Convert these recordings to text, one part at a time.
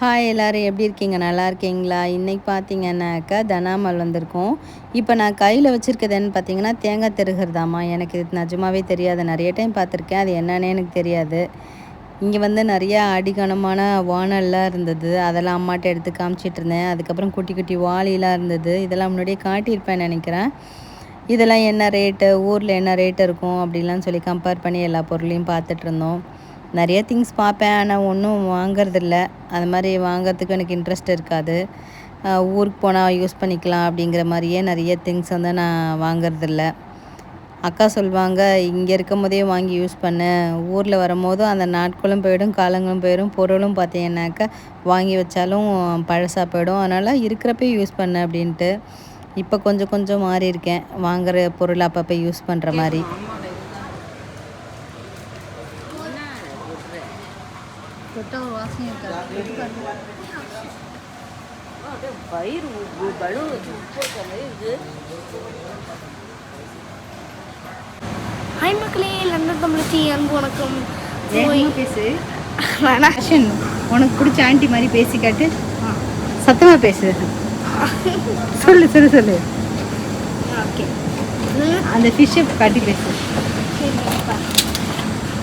Hi எல்லோரும் எப்படி இருக்கீங்க? நல்லா இருக்கீங்களா? இன்றைக்கி பார்த்தீங்கன்னாக்கா தனாமல் வந்திருக்கோம். இப்போ நான் கையில் வச்சுருக்கதுன்னு பார்த்தீங்கன்னா தேங்காய் திருகிறதாம்மா. எனக்கு இது நிஜமாவே தெரியாது. நிறைய டைம் பார்த்துருக்கேன் அது என்னன்னே எனக்கு தெரியாது. இங்கே வந்து நிறையா அடிகனமான வானல்லாம் இருந்தது. அதெல்லாம் அம்மாட்ட எடுத்து காமிச்சிட்டு இருந்தேன். அதுக்கப்புறம் குட்டி குட்டி வாளிலாம் இருந்தது. இதெல்லாம் முன்னாடியே காட்டியிருப்பேன் நினைக்கிறேன். இதெல்லாம் என்ன ரேட்டு ஊரில் என்ன ரேட்டு இருக்கும்? அப்படிலாம் சொல்லி கம்பேர் பண்ணி எல்லா பொருளையும் பார்த்துட்டு இருந்தோம். நிறைய திங்ஸ் பார்ப்பேன். ஆனால் ஒன்றும் வாங்கிறதில்ல. அது மாதிரி வாங்கிறதுக்கு எனக்கு இன்ட்ரெஸ்ட் இருக்காது. ஊருக்கு போனால் யூஸ் பண்ணிக்கலாம் அப்படிங்கிற மாதிரியே நிறைய திங்ஸ் வந்து நான் வாங்கிறதில்ல. அக்கா சொல்லுவாங்க இங்கே இருக்கும் போதே வாங்கி யூஸ் பண்ணு. ஊரில் வரும்போதும் அந்த நாட்களும் போயிடும் காலங்களும் போயிடும். பொருளும் பார்த்தீங்கன்னாக்கா வாங்கி வச்சாலும் பழசாக போயிடும். அதனால் இருக்கிறப்பே யூஸ் பண்ணு அப்படின்ட்டு. இப்போ கொஞ்சம் கொஞ்சம் மாறி இருக்கேன் வாங்குகிற பொருள் அப்பப்போ யூஸ் பண்ணுற மாதிரி. ஒரு வாசனை இருக்காது வயிறு பலு ஹாய் மக்களே லண்டன் தமிழச்சி அன்பு வணக்கம் பேசு அஷன் உனக்கு பிடிச்ச ஆண்டி மாதிரி பேசி காட்டு சத்தமாக பேசு சொல்லு சொல்லு சொல்லு ஓகே அந்த ஃபிஷ்ஷை காட்டி பேசு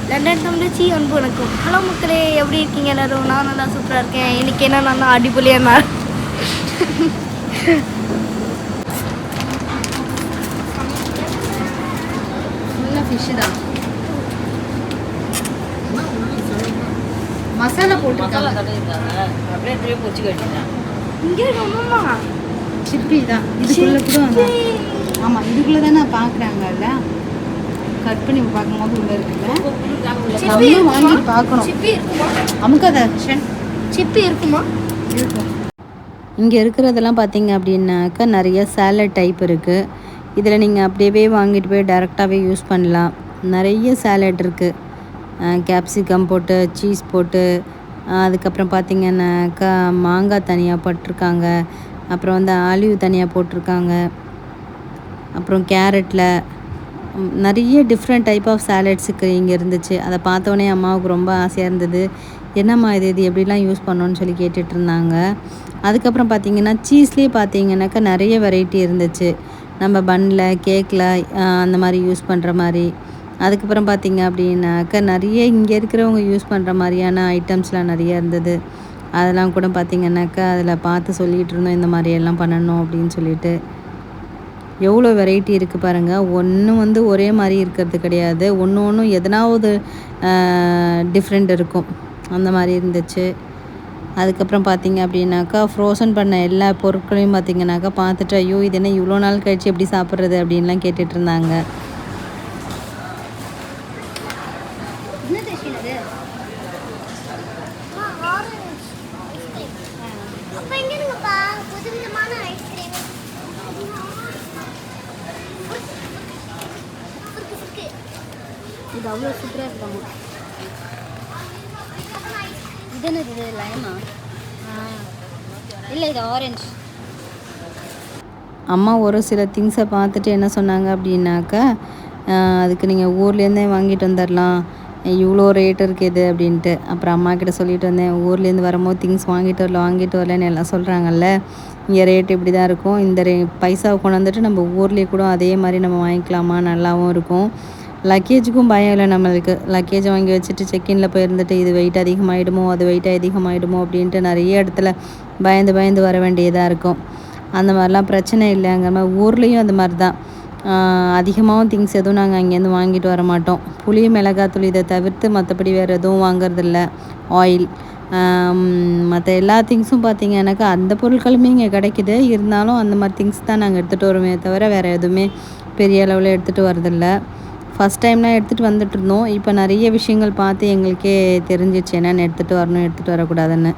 லண்டன் தமிழச்சி அன்பு வணக்கம் ஹலோ மக்களே எப்படி இருக்கீங்க எல்லாரும்? நான் நல்லா சூப்பராக இருக்கேன். இன்னைக்கு என்ன நல்லா அடிப்பொலியாக நான் ஃபுல்லாக ஃபிஷ்ஷு தான். மசாலா போட்டுருக்காங்க. அப்படியே அப்படியே பொச்சு கட்டிட்டேன். இங்கே சிப்பி தான். இதுக்குள்ளே கூட வந்து ஆமாம் இதுக்குள்ளே தானே பார்க்குறாங்கல்ல கட் பண்ணி பார்க்கும்போது உள்ளே இருக்குல்ல? சிப்பி நம்மளும் வாங்கி பார்க்கணும். சிப்பி இருக்குமா? அமுக்காத சிப்பி இருக்குமா? இருக்கும் இங்கே இருக்கிறதெல்லாம் பார்த்தீங்க அப்படின்னாக்கா நிறைய சேலட் டைப் இருக்குது இதில் நீங்கள் அப்படியே வாங்கிட்டு போய் டேரெக்டாகவே யூஸ் பண்ணலாம். நிறைய சேலட் இருக்குது கேப்சிகம் போட்டு சீஸ் போட்டு அதுக்கப்புறம் பார்த்திங்கன்னாக்கா மாங்காய் தனியாக போட்டிருக்காங்க. அப்புறம் வந்து ஆலிவ் தனியாக போட்டிருக்காங்க. அப்புறம் கேரட்டில் நிறைய டிஃப்ரெண்ட் டைப் ஆஃப் சேலட்ஸுக்கு இங்கே இருந்துச்சு. அதை பார்த்தோன்னே அம்மாவுக்கு ரொம்ப ஆசையாக இருந்தது. என்னம்மா இது? இது எப்படிலாம் யூஸ் பண்ணோன்னு சொல்லி கேட்டுட்டு இருந்தாங்க. அதுக்கப்புறம் பார்த்தீங்கன்னா சீஸ்லேயே பார்த்தீங்கன்னாக்கா நிறைய வெரைட்டி இருந்துச்சு. நம்ம பன்னில் கேக்கில் அந்த மாதிரி யூஸ் பண்ணுற மாதிரி. அதுக்கப்புறம் பார்த்தீங்க அப்படின்னாக்கா நிறைய இங்கே இருக்கிறவங்க யூஸ் பண்ணுற மாதிரியான ஐட்டம்ஸ்லாம் நிறைய இருந்தது. அதெல்லாம் கூட பார்த்திங்கனாக்கா அதில் பார்த்து சொல்லிகிட்டு இருந்தோம் இந்த மாதிரியெல்லாம் பண்ணணும் அப்படின்னு சொல்லிட்டு. எவ்வளோ வெரைட்டி இருக்குது பாருங்கள் ஒன்றும் வந்து ஒரே மாதிரி இருக்கிறது கிடையாது. ஒன்று ஒன்றும் எதனாவது டிஃப்ரெண்ட் இருக்கும். அந்த மாதிரி இருந்துச்சு. அதுக்கப்புறம் பார்த்தீங்க அப்படின்னாக்கா ஃப்ரோசன் பண்ண எல்லா பொருட்களையும் பார்த்தீங்கன்னாக்கா பார்த்துட்டு ஐயோ இது என்ன இவ்வளோ நாள் கழிச்சு எப்படி சாப்பிட்றது அப்படின்லாம் கேட்டுட்டு இருந்தாங்க. அப்போ புது இது அவ்வளோ சூப்பராக இருக்காமா இது என்ன இது லைமா இல்லை இது ஆரஞ்சு அம்மா ஒரு சில திங்ஸை பார்த்துட்டு என்ன சொன்னாங்க அப்படின்னாக்கா அதுக்கு நீங்கள் ஊர்லேருந்தே வாங்கிட்டு வந்துடலாம் இவ்வளோ ரேட் இருக்குது அப்படின்ட்டு. அப்புறம் அம்மா கிட்ட சொல்லிட்டு வந்தேன் ஊர்லேருந்து வரும்போது திங்ஸ் வாங்கிட்டு வரல வாங்கிட்டு வரலன்னு எல்லாம் சொல்கிறாங்கல்ல இங்கே ரேட் இப்படி தான் இருக்கும். இந்த ரே பைசாவை கொண்டு வந்துட்டு நம்ம ஊர்லேயே கூட அதே மாதிரி நம்ம வாங்கிக்கலாமா? நல்லாவும் இருக்கும். லக்கேஜுக்கும் பயம் இல்லை நம்மளுக்கு. லக்கேஜ் வாங்கி வச்சுட்டு செக்இனில் போயிருந்துட்டு இது வெயிட் அதிகமாகிடுமோ அது வெயிட் அதிகமாகிடுமோ அப்படின்ட்டு நிறைய இடத்துல பயந்து பயந்து வர வேண்டியதாக இருக்கும். அந்த மாதிரிலாம் பிரச்சனை இல்லைங்கிற மாதிரி ஊர்லேயும் அந்த மாதிரி தான் அதிகமாகவும் திங்ஸ் எதுவும் நாங்கள் அங்கேருந்து வாங்கிட்டு வர மாட்டோம். புளி மிளகாத்தூள் இதை தவிர்த்து மற்றபடி வேறு எதுவும் வாங்குறதில்ல. ஆயில் மற்ற எல்லா திங்ஸும் பார்த்தீங்கன்னாக்கா அந்த பொருட்களுமே இங்கே கிடைக்குது. இருந்தாலும் அந்த மாதிரி திங்ஸ் தான் நாங்கள் எடுத்துகிட்டு வருமே தவிர வேறு எதுவுமே பெரிய அளவில் எடுத்துகிட்டு வரதில்லை ஃபஸ்ட் டைம்லாம் எடுத்துகிட்டு வந்துட்டு இருந்தோம். இப்போ நிறைய விஷயங்கள் பார்த்து எங்களுக்கே தெரிஞ்சிச்சு என்னென்னு எடுத்துகிட்டு வரணும் எடுத்துகிட்டு வரக்கூடாதுன்னு.